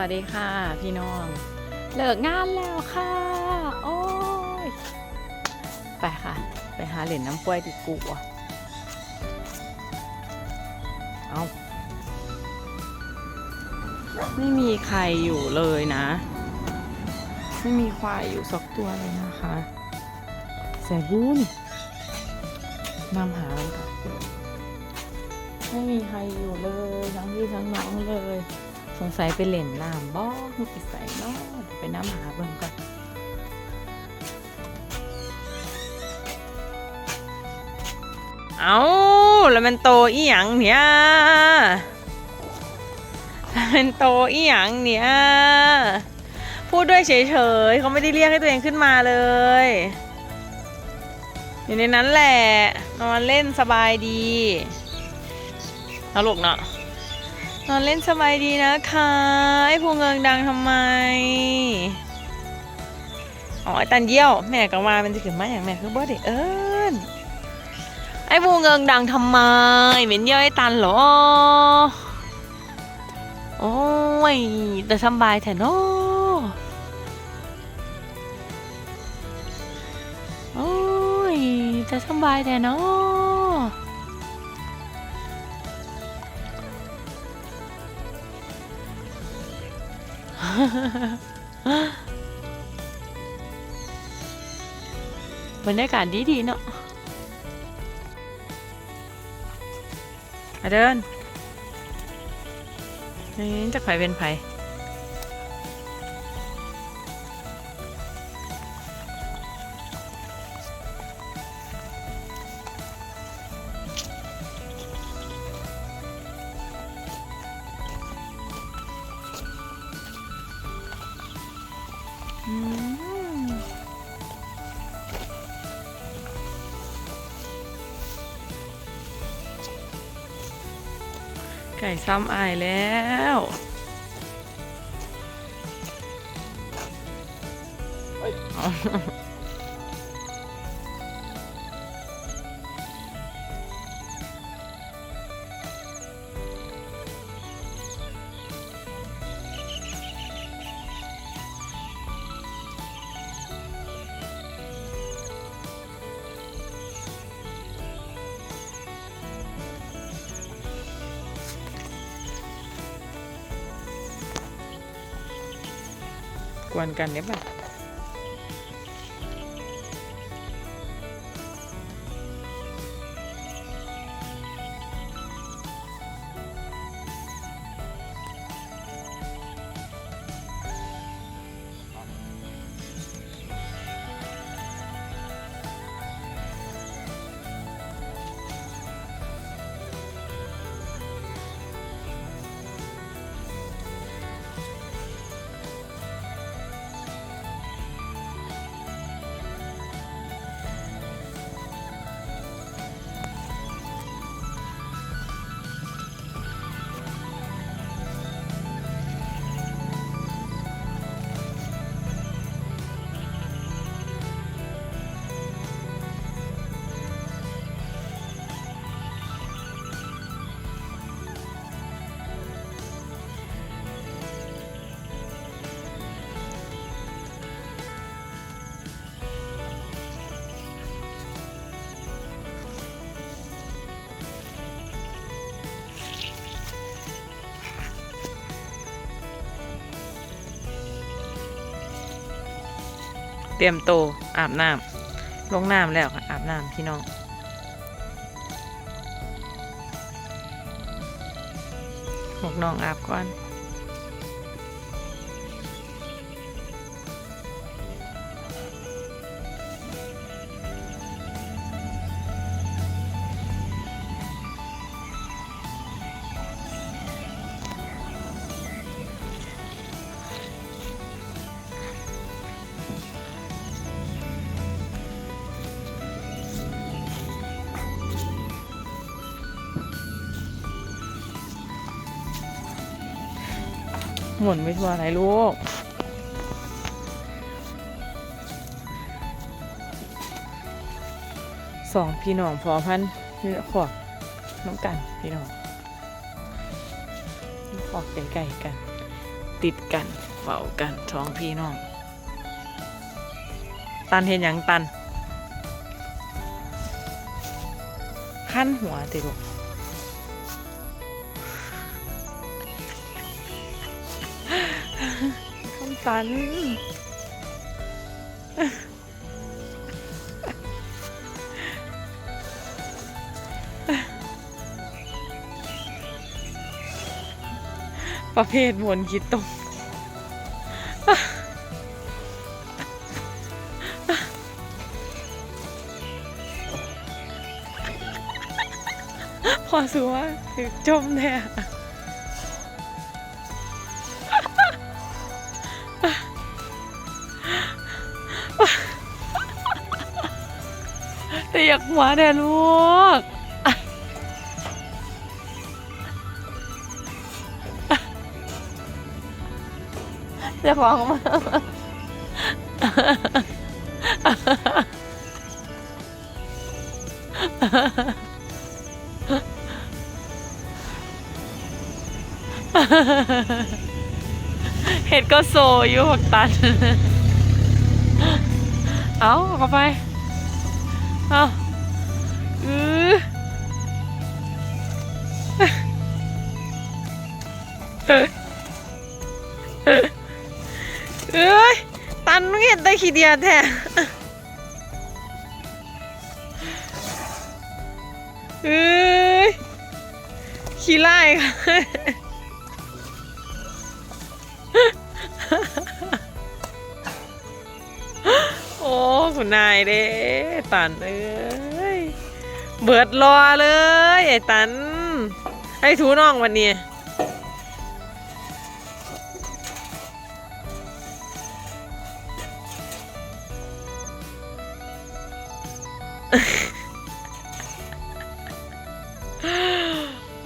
วัสดีค่ะ พี่น้อง เลิกงานแล้วค่ะ โอ้ย ไปค่ะ ไปหาเหรียญน้ำกล้วยดีกว่าเอาไม่มีใครอยู่เลยนะ ไม่มีควายอยู่สักตัวเลยนะคะแสนบุญนำหามันค่ะไม่มีใครอยู่เลยทั้งพี่ทั้งน้องเลย สงสัยไปเล่นน้ำบ่ไปใส่เนาะเดี๋ยวไปน้ำหาเบิ่งก่อนเอาแล้วมันโตอีหยังเนี่ยมันโตอีหยังเนี่ยพูดด้วยเฉยๆเขาไม่ได้เรียกให้ตัวเองขึ้นมาเลย อยู่ในนั้นแหละนอนเล่นสบายดีเอาลูกเนาะ นอนเล่นสบายดีนะคะไอ้ภูเงิงดังทำไม อ๋อไอ้ตันเยี่ยว แม่ก็มาเป็นจะขึ้นมาอย่างแม่คือบ่ได้เอิญไอ้ภูเงิงดังทำไม เหม็นเยี่ยวไอ้ตันเหรอ โอ้ยแต่สบายแท้เนาะโอ้ยจะสบายแท้เนาะ บรรยากาศดีดีๆเนาะมาเดินนี่จะไผเป็นไผ ก่ซ้ำอายแล้ว วนกันเนี่ยป่ะ เตรียมโตอาบน้ำลงน้ำแล้วค่ะอาบน้ำพี่น้องหกน้องอาบก่อน หมุนไปทั่วไหนลูกสองพี่น้องพอพันนี่ขวบน้องกันพี่น้องขวบไก่ๆกัน ติดกันเฝ้ากันท้องพี่น้อง ตันเห็นหยังตันขั้นหัวติดลูก ตัน ประเภทมวนคิดตรงพอสูว่าคือจมแน่ ยกหัวแน่ลูกจะฟ้องมาเห็ดก็โซอยู่หกตัน เอาเอาเข้าไป เอา อือเอ้ย ตันมึงเห็นแต่ขี้เดียดแท้เอ้ย ขี้ไล่ค่ะโอ้ คุณนายเด้ ตันเอ้ย เบิดรอเลย ไอ้ตันให้ทูน้องวันนี้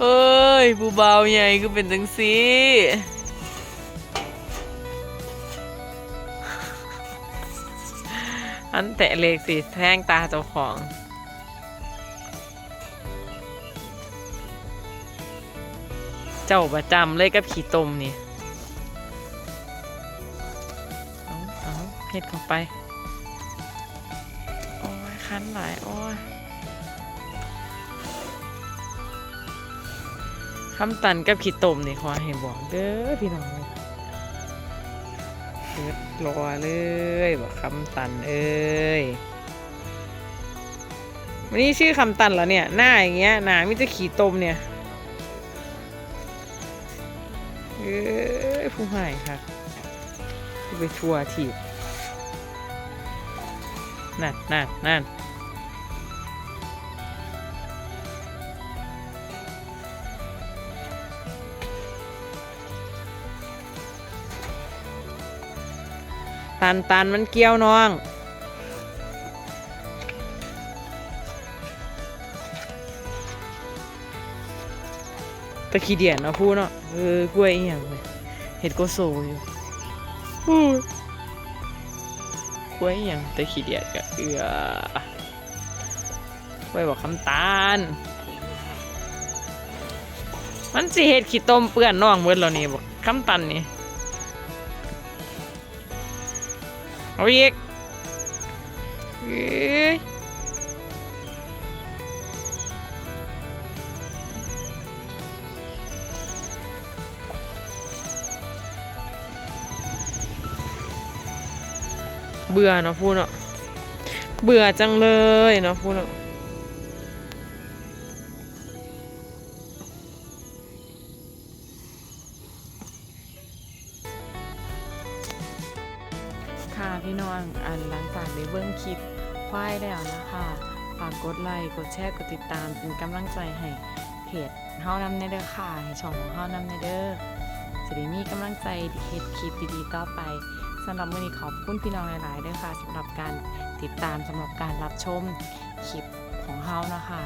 เอ้ยผู้เบาใหญ่ก็เป็นจังสีอันแตะเล็กสิแท่งตาเจ้าของ เจ้าประจำเลยกับขี่ตมนี่เอาเอาเฮ็ดเข้าไป โอ้ยคันหลายโอ้ยคำตันกับขีดตมนี่ขอให้บอกเด้อพี่น้องเลยเปิดรอเลยบอกคำตันเอ้ยวันนี้ชื่อคำตันเหรอเนี่ย หน้าอย่างเงี้ยหนามิจะขีดตมเนี่ย อผู้หายค่ะไปทัวร์ทีบนั่นนั่นนั่นตันตันมันเกี่ยวน้อง ตะขี้เดียนเนาะพูดเนาะเออกล้วยอีหยังเห็ดโกโซอยู่กล้วยอีหยังตะขี้เดียนกะเอือกล้วยบอกคำตาล มันสิเห็ดขี้ต้มเปื้อนน้องเบิดแล้วนี่บอกคำตันนี่เอาอีกเอ้ย เบื่อเนาะพูดเนาะเบื่อจังเลยเนาะพูดเนาะค่ะพี่น้องอันหลังจากได้เบิ้งคลิปควายแล้วนะคะฝากกดไลค์กดแชร์กดติดตามเป็นกำลังใจให้เพจเฮานำในเด้อค่ะให้ช่องของเฮานำในเด้อจะได้มีกำลังใจเฮ็ดคลิปดีๆต่อไป สำหรับวันนี้ขอบคุณพี่น้องหลายๆเด้อค่ะสำหรับการติดตามสำหรับการรับชมคลิปของเฮานะคะ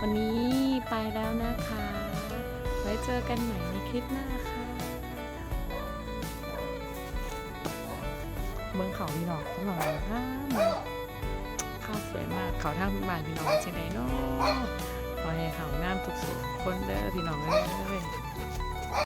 วันนี้ไปแล้วนะคะ ไว้เจอกันใหม่ในคลิปหน้าค่ะเมืองเขาพี่น้องพี่น้องค่ะข้าวสวยมากเขาทาบานพี่น้องใช่ไหมเนาะขอให้เขางามทุกสุขคนเด้อพี่น้องเอ้ย